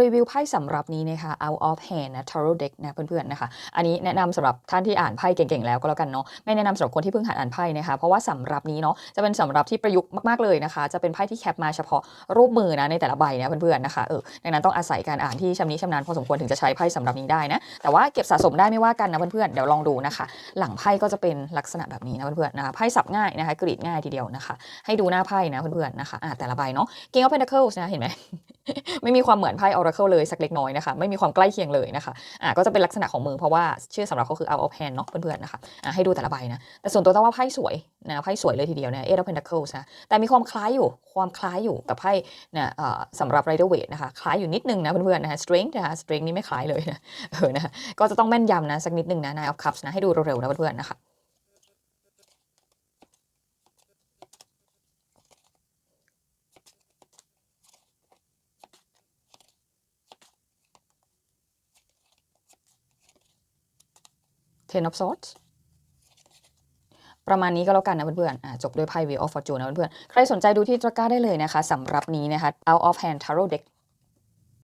รีวิวไพ่สำหรับนี้นะคะ out of hand นะ tarot deck นะเพื่อนๆนะคะ อันนี้แนะนำสำหรับท่านที่อ่านไพ่เก่งๆแล้วก็แล้วกันเนาะ ไม่แนะนำสำหรับคนที่เพิ่งหัดอ่านไพ่นะคะ เพราะว่าสำหรับนี้เนาะจะเป็นสำหรับที่ประยุกต์มากๆเลยนะคะ จะเป็นไพ่ที่แคปมาเฉพาะรูปมือนะในแต่ละใบนะเพื่อนๆนะคะ เออ ดังนั้นต้องอาศัยการอ่านที่ชำนิชำนาญพอสมควรถึงจะใช้ไพ่สำหรับนี้ได้นะ แต่ว่าเก็บสะสมได้ไม่ว่ากันนะเพื่อนๆ เดี๋ยวลองดูนะคะ หลังไพ่ก็จะเป็นลักษณะแบบนี้นะเพื่อนๆนะคะไพ่สับง่ายนะคะกรีดง่ายทีเดียวนะคะ ให้ดูหน้าไพ่นะเพื่อนๆนะคะอะแต่ละใบเนาะ King of Pentacles นะเห็นไหม ไม่มีความเหมือนไพ่ Oracle เลยสักเล็กน้อยนะคะ ไม่มีความใกล้เคียงเลยนะคะอะก็จะเป็นลักษณะของมือเพราะว่าชื่อสำหรับเขาคือ out of hand เนาะเพื่อนๆนะคะอะให้ดูแต่ละใบนะ แต่ส่วนตัวต้องว่าไพ่สวยนะไพ่สวยเลยทีเดียวนะ Eight of Pentacles นะแต่มีความคล้ายอยู่ความคล้ายอยู่กับไพ่นะอ่อสำหรับ Rider Waite นะคะคล้ายอยู่นิดนึงนะเพื่อนๆนะคะ Strength นะคะ Strength นี่ไม่คล้ายเลยนะเออนะคะก็จะต้องแม่นยำนะสักนิดนึงนะ Nine of Cups นะให้ดูเร็วๆนะเพื่อนๆนะคะ Ten of Swords ประมาณนี้ก็แล้วกันนะเพื่อนๆจบด้วยไพ่ Wheel of Fortune นะเพื่อนๆ ใครสนใจดูที่ตะกร้าได้เลยนะคะสำหรับนี้นะคะ Out of Hand Tarot Deck